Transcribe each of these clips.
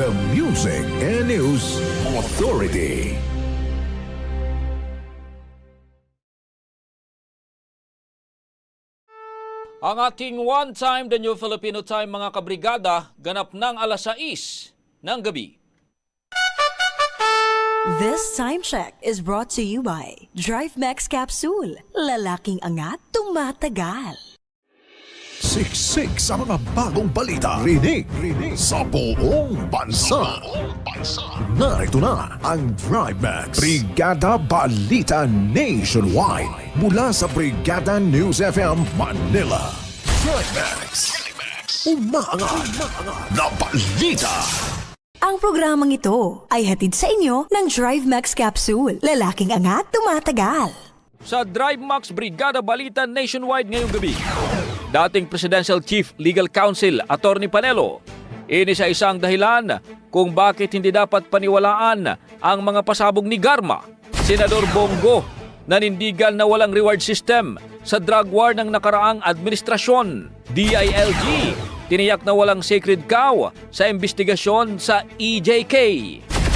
The Music and News Authority. Ang ating one time, the New Filipino Time mga kabrigada, ganap ng alas 6 ng gabi. This time check is brought to you by Drive Max Capsule. Lalaking angat, tumatagal. Siksik sa mga bagong balita. Rinig, rinig sa buong bansa. Narito na ang Drive Max. Brigada Balita Nationwide. Mula sa Brigada News FM Manila. Drive Max. Umaangat na balita. Ang programang ito ay hatid sa inyo ng Drive Max Capsule. Lalaking angat, tumatagal. Sa Drive Max Brigada Balita Nationwide ngayong gabi, dating Presidential Chief Legal Counsel Attorney Panelo, ini sa isang dahilan kung bakit hindi dapat paniwalaan ang mga pasabog ni Garma. Senador Bongo, nanindigan na walang reward system sa drug war ng nakaraang administrasyon. DILG, tiniyak na walang sacred cow sa investigasyon sa EJK.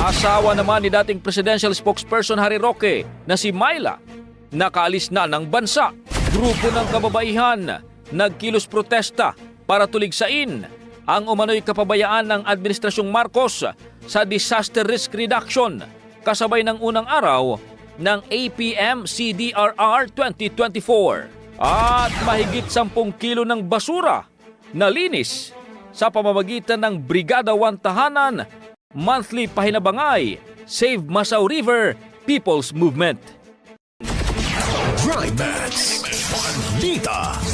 Asawa naman ni dating presidential spokesperson Harry Roque na si Myla nakaalis na ng bansa. Grupo ng kababaihan nagkilos protesta para tuligsain ang umano'y kapabayaan ng Administrasyong Marcos sa disaster risk reduction kasabay ng unang araw ng APM CDRR 2024. At mahigit 10 kilo ng basura na linis sa pamamagitan ng Brigada 1 Tahanan monthly pahinabangay Save Masao River People's Movement. Drive Max. Balita.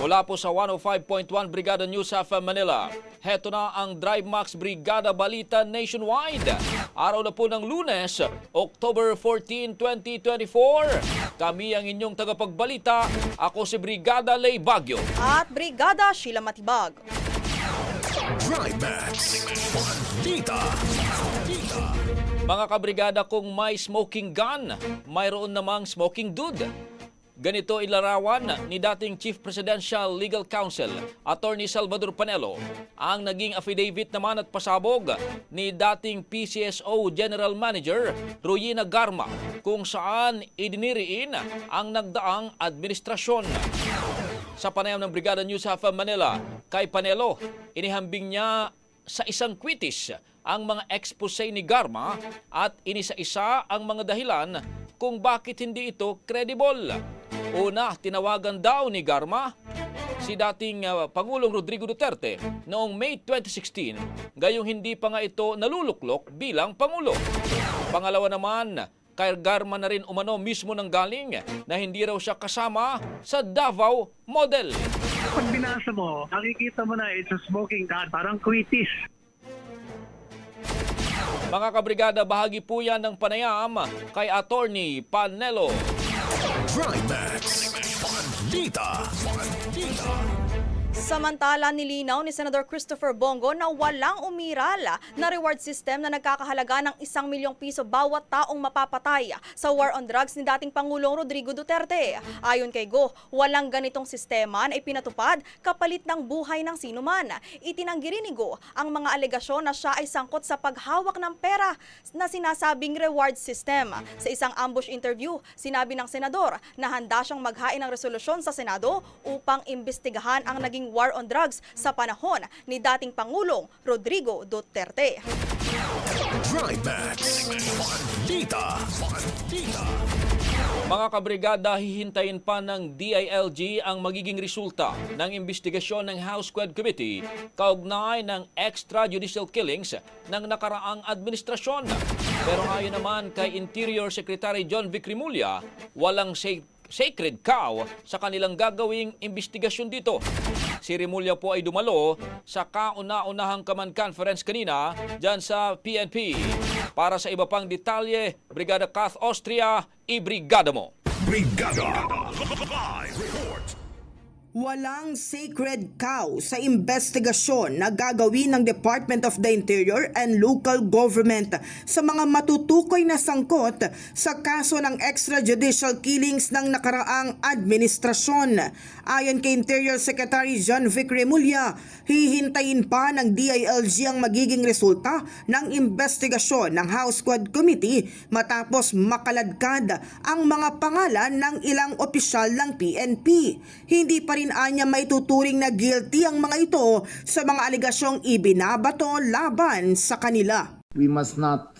Mula po sa 105.1 Brigada News of Manila. Heto na ang Drive Max Brigada Balita Nationwide. Araw na po ng lunes, October 14, 2024. Kami ang inyong tagapagbalita. Ako si Brigada Lay Bagyo. at Brigada Sheila Matibag. Drive Max. Balita. Balita. Mga kabrigada kung may smoking gun, mayroon namang smoking dude. Ganito ilarawan ni dating Chief Presidential Legal Counsel, Attorney Salvador Panelo, ang naging affidavit naman at pasabog ni dating PCSO General Manager Royina Garma kung saan idiniriin ang nagdaang administrasyon. Sa panayam ng Brigada News Half Manila, kay Panelo, inihambing niya sa isang kwitis ang mga expose ni Garma at inisa-isa ang mga dahilan kung bakit hindi ito credible. Una, tinawagan daw ni Garma si dating uh, Pangulong Rodrigo Duterte noong May 2016 gayong hindi pa nga ito naluluklok bilang Pangulo. Pangalawa naman, kay Garma na rin umano mismo ng galing na hindi raw siya kasama sa Davao model. Pag binasa mo, nakikita mo na it's a smoking gun, parang quitis. Mga kabrigada, bahagi po yan ng panayam kay Attorney Panelo. Trimax. Balita. Balita. Samantala, nilinaw ni Senator Christopher Bongo na walang umiral na reward system na nagkakahalaga ng isang milyong piso bawat taong mapapatay sa war on drugs ni dating Pangulong Rodrigo Duterte. Ayon kay Go, walang ganitong sistema na ipinatupad kapalit ng buhay ng sinuman. Itinanggi rin ni Go ang mga alegasyon na siya ay sangkot sa paghawak ng pera na sinasabing reward system. Sa isang ambush interview, sinabi ng senador na handa siyang maghain ng resolusyon sa Senado upang imbestigahan ang naging war on drugs sa panahon ni dating Pangulong Rodrigo Duterte. Mga kabrigada, hihintayin pa ng DILG ang magiging resulta ng investigasyon ng House Squad Committee kaugnay ng extrajudicial killings ng nakaraang administrasyon. Pero ayon naman kay Interior Secretary John Vic Rimulya, walang sa- sacred cow sa kanilang gagawing investigasyon dito. Si Rimulya po ay dumalo sa kauna-unahang command conference kanina dyan sa PNP. Para sa iba pang detalye, Brigada Kath Austria, ibrigada mo. Brigada. Live. Walang sacred cow sa investigasyon na gagawin ng Department of the Interior and Local Government sa mga matutukoy na sangkot sa kaso ng extrajudicial killings ng nakaraang administrasyon. Ayon kay Interior Secretary John Vic Remulla, hihintayin pa ng DILG ang magiging resulta ng investigasyon ng House Squad Committee matapos makaladkad ang mga pangalan ng ilang opisyal ng PNP. Hindi pa rin anya may tuturing na guilty ang mga ito sa mga aligasyong ibinabato laban sa kanila. we must not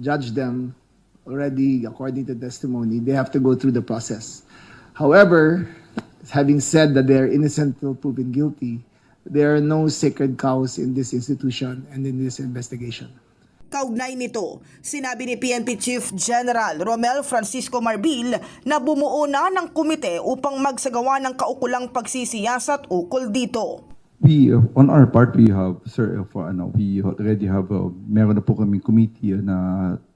judge them already according to testimony. They have to go through the process. However, having said that they are innocent till proven guilty, there are no sacred cows in this institution and in this investigation. Kaugnay nito, sinabi ni PNP Chief General Romel Francisco Marbil na bumuo na ng komite upang magsagawa ng kaukulang pagsisiyasat ukol dito. We, uh, on our part, we have, sir, for, ano, we already have, uh, meron na po kaming committee uh, na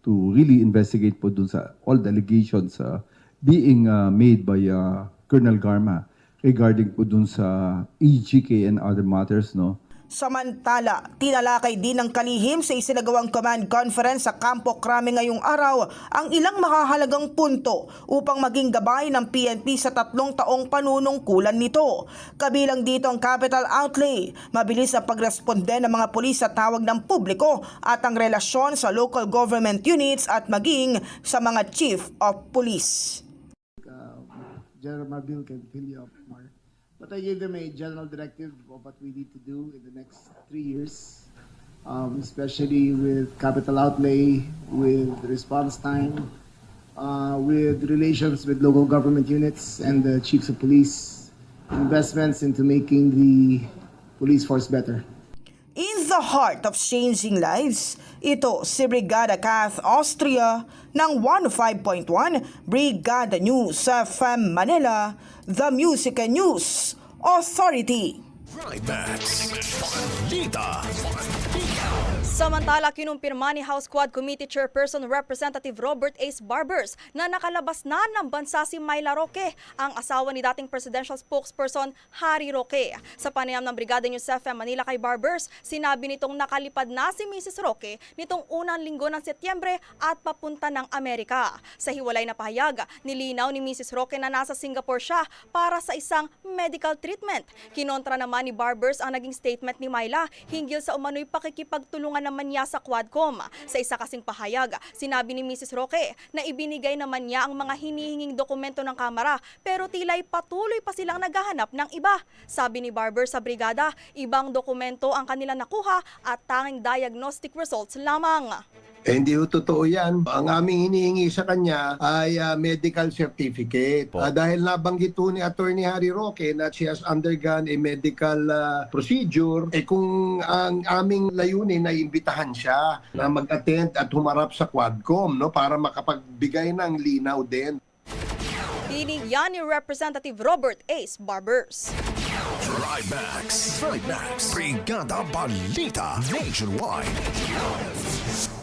to really investigate po dun sa all the allegations uh, being uh, made by uh, Colonel Garma regarding po dun sa EGK and other matters, no? Samantala, tinalakay din ng kalihim sa isinagawang command conference sa Campo Crame ngayong araw ang ilang makahalagang punto upang maging gabay ng PNP sa tatlong taong panunungkulan nito. Kabilang dito ang capital outlay, mabilis na pagresponde ng mga pulis sa tawag ng publiko at ang relasyon sa local government units at maging sa mga chief of police. General Marbil can fill you up more. But I gave them a general directive of what we need to do in the next three years, um, especially with capital outlay, with response time, uh, with relations with local government units and the chiefs of police, investments into making the police force better. In the heart of changing lives, ito si Brigada Kath Austria ng 105.1 Brigada News FM Manila, The Music and News Authority. Trimax. Balita. Balita. Samantala, kinumpirma ni House Quad Committee Chairperson Representative Robert Ace Barbers na nakalabas na ng bansa si Myla Roque, ang asawa ni dating presidential spokesperson Harry Roque. Sa panayam ng Brigada News FM Manila kay Barbers, sinabi nitong nakalipad na si Mrs. Roque nitong unang linggo ng Setyembre at papunta ng Amerika. Sa hiwalay na pahayag, nilinaw ni Mrs. Roque na nasa Singapore siya para sa isang medical treatment. Kinontra naman ni Barbers ang naging statement ni Myla hinggil sa umano'y pakikipagtulungan naman niya sa Quadcom. Sa isa kasing pahayag, sinabi ni Mrs. Roque na ibinigay naman niya ang mga hinihinging dokumento ng Kamara pero tila'y patuloy pa silang naghahanap ng iba. Sabi ni Barber sa brigada, ibang dokumento ang kanila nakuha at tanging diagnostic results lamang. Eh, hindi ho totoo yan. Ang aming hinihingi sa kanya ay ah, medical certificate. Ah, dahil nabanggit ho ni Attorney Harry Roque na she has undergone a medical ah, procedure, eh kung ang aming layunin ay imbitahan siya na mag-attend at humarap sa Quadcom no, para makapagbigay ng linaw din. Tinig yan ni Representative Robert Ace Barbers. Trimax. Trimax. Brigada Balita Nationwide.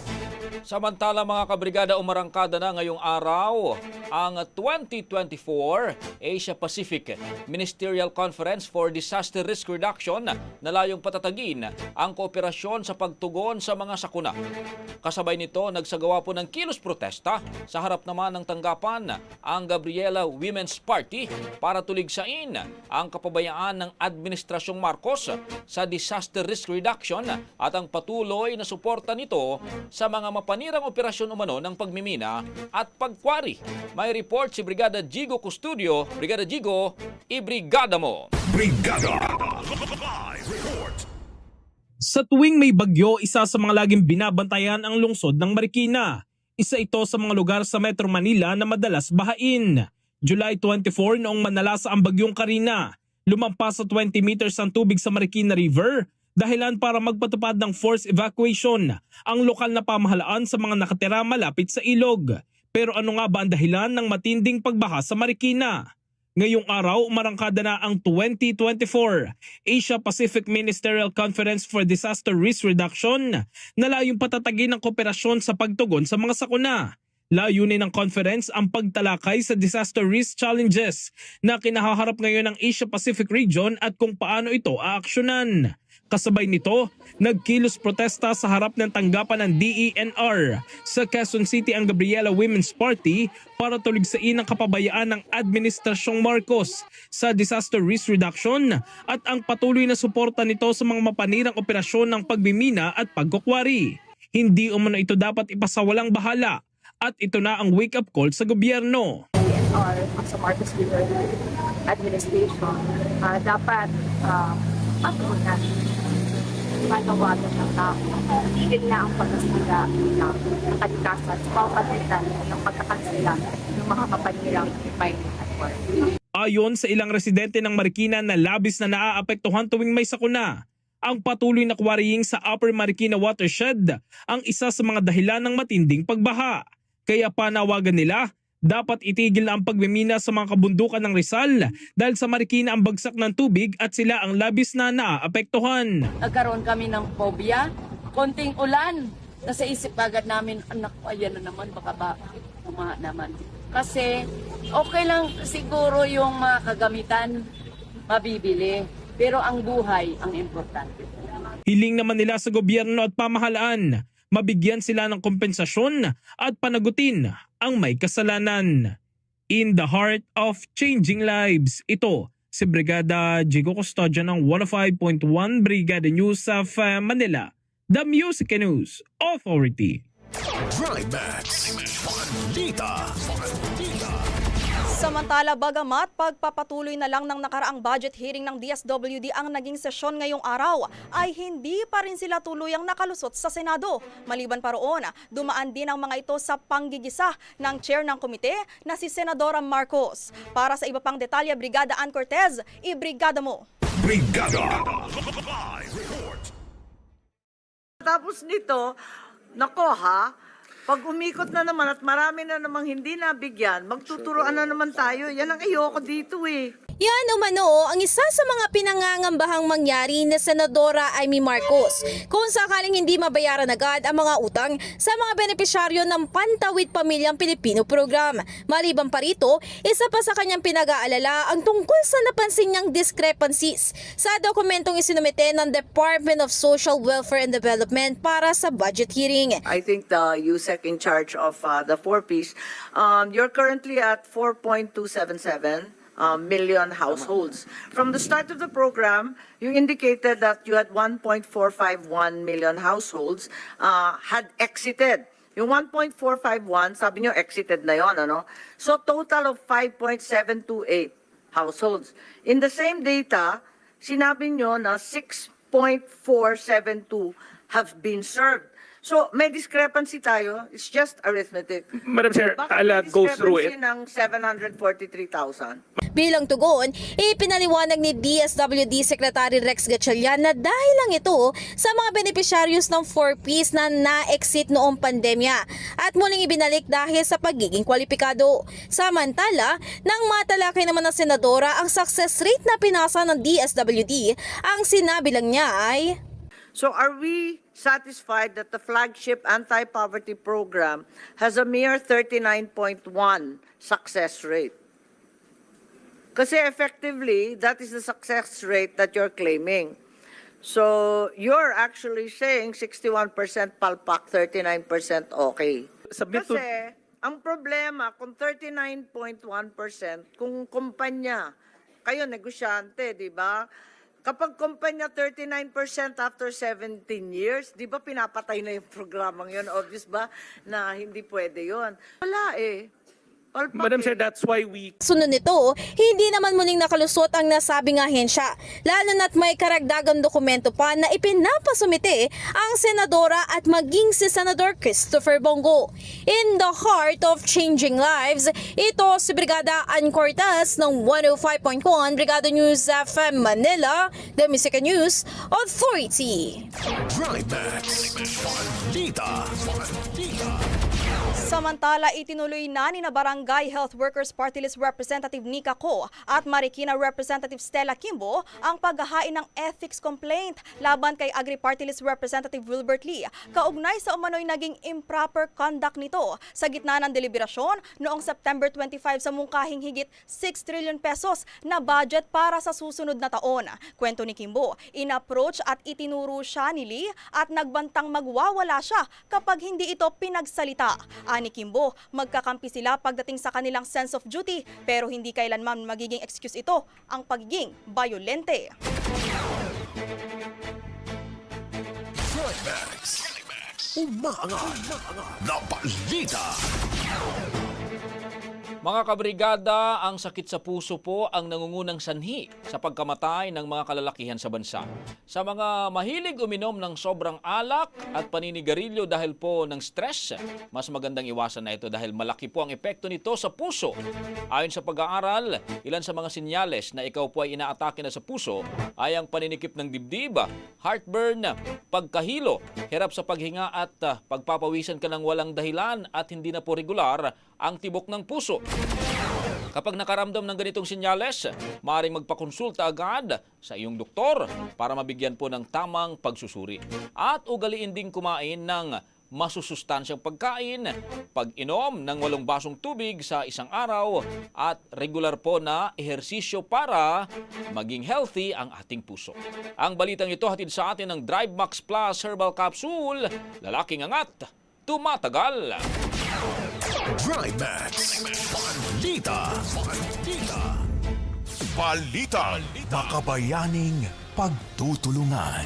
Samantala mga kabrigada umarangkada na ngayong araw ang 2024 Asia Pacific Ministerial Conference for Disaster Risk Reduction na layong patatagin ang kooperasyon sa pagtugon sa mga sakuna. Kasabay nito, nagsagawa po ng kilos protesta sa harap naman ng tanggapan ang Gabriela Women's Party para tuligsain ang kapabayaan ng Administrasyong Marcos sa disaster risk reduction at ang patuloy na suporta nito sa mga mapanirang operasyon umano ng pagmimina at pagkwari. May report si Brigada Jigo Custodio. Brigada Jigo, ibrigada mo! Brigada. Live report. Sa tuwing may bagyo, isa sa mga laging binabantayan ang lungsod ng Marikina. Isa ito sa mga lugar sa Metro Manila na madalas bahain. July 24 noong manalasa ang bagyong Karina, lumampas sa 20 meters ang tubig sa Marikina River dahilan para magpatupad ng forced evacuation ang lokal na pamahalaan sa mga nakatira malapit sa ilog. Pero ano nga ba ang dahilan ng matinding pagbaha sa Marikina? Ngayong araw, umarangkada na ang 2024 Asia Pacific Ministerial Conference for Disaster Risk Reduction na layong patatagin ng kooperasyon sa pagtugon sa mga sakuna. Layunin ng conference ang pagtalakay sa disaster risk challenges na kinahaharap ngayon ng Asia Pacific region at kung paano ito aaksyonan. Kasabay nito, nagkilos protesta sa harap ng tanggapan ng DENR sa Quezon City ang Gabriela Women's Party para tuligsain ang kapabayaan ng Administrasyong Marcos sa disaster risk reduction at ang patuloy na suporta nito sa mga mapanirang operasyon ng pagmimina at pagkukwari. Hindi umano ito dapat ipasawalang bahala at ito na ang wake-up call sa gobyerno. or sa Marcos River administration, ah, dapat uh, patunan panawagan ng tao. Higit na ang pagkasila ng kalikasan sa pamamagitan ng pagkakansila ng mga kapanirang mining at work. Ayon sa ilang residente ng Marikina na labis na naaapektuhan tuwing may sakuna, ang patuloy na quarrying sa Upper Marikina Watershed ang isa sa mga dahilan ng matinding pagbaha. Kaya panawagan nila, dapat itigil ang pagmimina sa mga kabundukan ng Rizal dahil sa Marikina ang bagsak ng tubig at sila ang labis na naaapektuhan. Nagkaroon kami ng phobia, konting ulan. Nasa isip agad namin, anak, ayan na naman, baka ba umaha naman. Kasi okay lang siguro yung mga kagamitan mabibili. Pero ang buhay ang importante. Hiling naman nila sa gobyerno at pamahalaan, mabigyan sila ng kompensasyon at panagutin ang may kasalanan. In the heart of changing lives, ito si Brigada Jigo Custodio ng 105.1 Brigada News of Manila, the Music News Authority. Balita. Balita. Samantala, bagamat pagpapatuloy na lang ng nakaraang budget hearing ng DSWD ang naging sesyon ngayong araw, ay hindi pa rin sila tuluyang nakalusot sa Senado. Maliban pa roon, dumaan din ang mga ito sa panggigisa ng chair ng komite na si Senadora Marcos. Para sa iba pang detalye, Brigada Ann Cortez, ibrigada mo! Brigada. Tapos nito, nako ha, pag umikot na naman at marami na namang hindi nabigyan, magtuturoan na naman tayo. Yan ang ayoko dito eh. Yan umano ang isa sa mga pinangangambahang mangyari ni Senadora Amy Marcos kung sakaling hindi mabayaran agad ang mga utang sa mga benepisyaryo ng Pantawid Pamilyang Pilipino program. Maliban pa rito, isa pa sa kanyang pinag-aalala ang tungkol sa napansin niyang discrepancies sa dokumentong isinumite ng Department of Social Welfare and Development para sa budget hearing. I think the USEC in charge of uh, the four-piece, um, you're currently at 4.277 um, million households. From the start of the program, you indicated that you had 1.451 million households uh, had exited. Yung 1.451, sabi nyo, exited na yon, ano? So, total of 5.728 households. In the same data, sinabi nyo na 6.472 have been served. So, may discrepancy tayo. It's just arithmetic. Madam Chair, Bakit I'll uh, may go through it. discrepancy ng 743,000? Bilang tugon, ipinaliwanag ni DSWD Secretary Rex Gatchalian na dahil lang ito sa mga beneficiaries ng 4Ps na na-exit noong pandemya at muling ibinalik dahil sa pagiging kwalipikado. Samantala, nang matalakay naman ng senadora ang success rate na pinasa ng DSWD, ang sinabi lang niya ay... So are we satisfied that the flagship anti-poverty program has a mere 39.1 success rate? Kasi effectively, that is the success rate that you're claiming. So you're actually saying 61% palpak, 39% okay. Submit Kasi ang problema, kung 39.1%, kung kumpanya, kayo negosyante, di ba? Kapag kumpanya 39% after 17 years, di ba pinapatay na yung programang yun? Obvious ba na hindi pwede yun? Wala eh. Madam. Chair, that's why we Sunod nito, hindi naman muling nakalusot ang nasabing ahensya, lalo na't may karagdagang dokumento pa na ipinapasumite ang senadora at maging si Senador Christopher Bongo. In the heart of changing lives, ito si Brigada Ann Cortez ng 105.1 Brigada News FM Manila, the Music and News Authority. Trimax. Balita. Balita. Samantala, itinuloy na ni Barangay Health Workers Party List Representative Nika Ko at Marikina Representative Stella Kimbo ang paghahain ng ethics complaint laban kay Agri Party List Representative Wilbert Lee kaugnay sa umano'y naging improper conduct nito sa gitna ng deliberasyon noong September 25 sa mungkahing higit 6 trillion pesos na budget para sa susunod na taon. Kwento ni Kimbo, inapproach at itinuro siya ni Lee at nagbantang magwawala siya kapag hindi ito pinagsalita. Kimbo, magkakampi sila pagdating sa kanilang sense of duty pero hindi kailanman magiging excuse ito ang pagiging violente. Trimax. Umaangat. Na balita. Mga kabrigada, ang sakit sa puso po ang nangungunang sanhi sa pagkamatay ng mga kalalakihan sa bansa. Sa mga mahilig uminom ng sobrang alak at paninigarilyo dahil po ng stress, mas magandang iwasan na ito dahil malaki po ang epekto nito sa puso. Ayon sa pag-aaral, ilan sa mga sinyales na ikaw po ay inaatake na sa puso ay ang paninikip ng dibdib, heartburn, pagkahilo, hirap sa paghinga at ah, pagpapawisan ka ng walang dahilan at hindi na po regular ang tibok ng puso. Kapag nakaramdam ng ganitong sinyales, maaaring magpakonsulta agad sa iyong doktor para mabigyan po ng tamang pagsusuri. At ugaliin ding kumain ng masusustansyang pagkain, pag-inom ng walong basong tubig sa isang araw, at regular po na ehersisyo para maging healthy ang ating puso. Ang balitang ito hatid sa atin ng Drive Max Plus Herbal Capsule, lalaking angat, tumatagal. Trimax. Balita. Balita. Balita. Makabayaning pagtutulungan.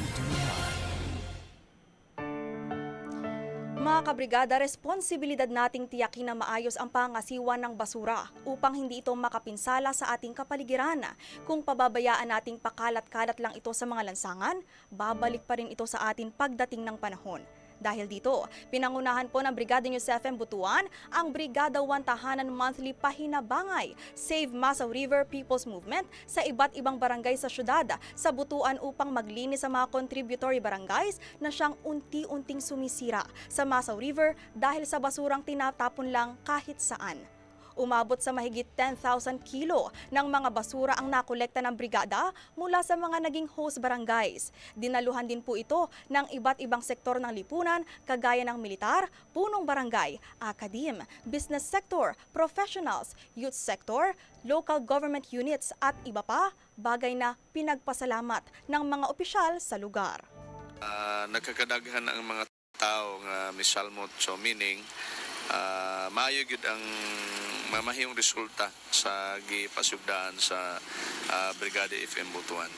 Mga kabrigada, responsibilidad nating tiyakin na maayos ang pangasiwan ng basura upang hindi ito makapinsala sa ating kapaligiran. Kung pababayaan nating pakalat-kalat lang ito sa mga lansangan, babalik pa rin ito sa atin pagdating ng panahon. Dahil dito, pinangunahan po ng Brigada News FM Butuan ang Brigada 1 Tahanan Monthly Pahinabangay Save Masaw River People's Movement sa iba't ibang barangay sa syudad sa Butuan upang maglinis sa mga contributory barangays na siyang unti-unting sumisira sa Masaw River dahil sa basurang tinatapon lang kahit saan. Umabot sa mahigit 10,000 kilo ng mga basura ang nakolekta ng brigada mula sa mga naging host barangays. Dinaluhan din po ito ng iba't ibang sektor ng lipunan kagaya ng militar, punong barangay, akadim, business sector, professionals, youth sector, local government units at iba pa, bagay na pinagpasalamat ng mga opisyal sa lugar. Ah, nagkakadaghan ang mga tao nga misalmot so meaning ah, maayo gyud ang mamahiyong resulta sa gipasugdaan sa ah, Brigada FM Butuan.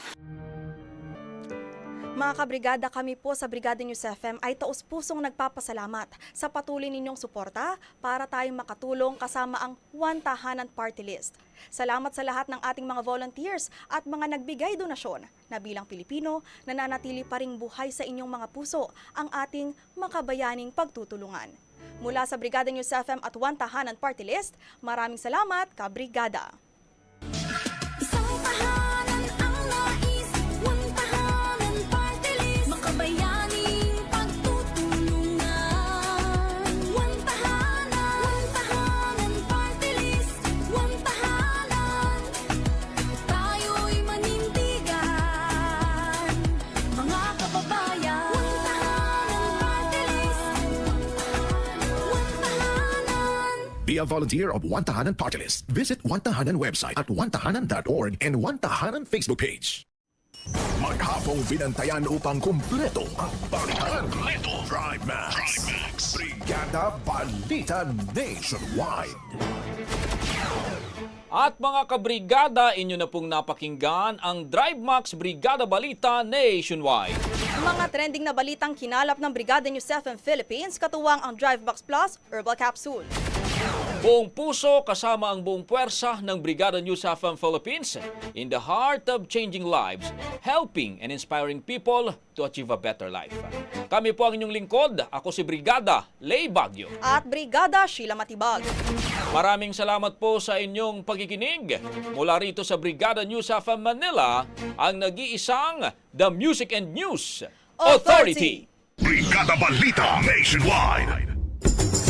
Mga kabrigada, kami po sa Brigada News FM ay taus-pusong nagpapasalamat sa patuloy ninyong suporta para tayong makatulong kasama ang One Tahanan Party List. Salamat sa lahat ng ating mga volunteers at mga nagbigay donasyon na bilang Pilipino, nananatili pa ring buhay sa inyong mga puso ang ating makabayaning pagtutulungan. Mula sa Brigada News FM at One Tahanan Party List, maraming salamat, kabrigada. A volunteer of One Tahanan Party List. Visit One Tahanan website at onetahanan.org and One Tahanan Facebook page. Maghapong binantayan upang kumpleto ang balitan. Kumpleto. Drive Max. Brigada Balita Nationwide. At mga kabrigada, inyo na pong napakinggan ang Drive Max Brigada Balita Nationwide. Mga trending na balitang kinalap ng Brigada News FM Philippines, katuwang ang Drive Box Plus Herbal Capsule. Buong puso kasama ang buong puwersa ng Brigada News FM Philippines in the heart of changing lives, helping and inspiring people to achieve a better life. Kami po ang inyong lingkod. Ako si Brigada Lay Bagyo. At Brigada Sheila Matibag. Maraming salamat po sa inyong pagkikinig. Mula rito sa Brigada News FM Manila, ang nag-iisang The Music and News Authority. Brigada Balita Nationwide.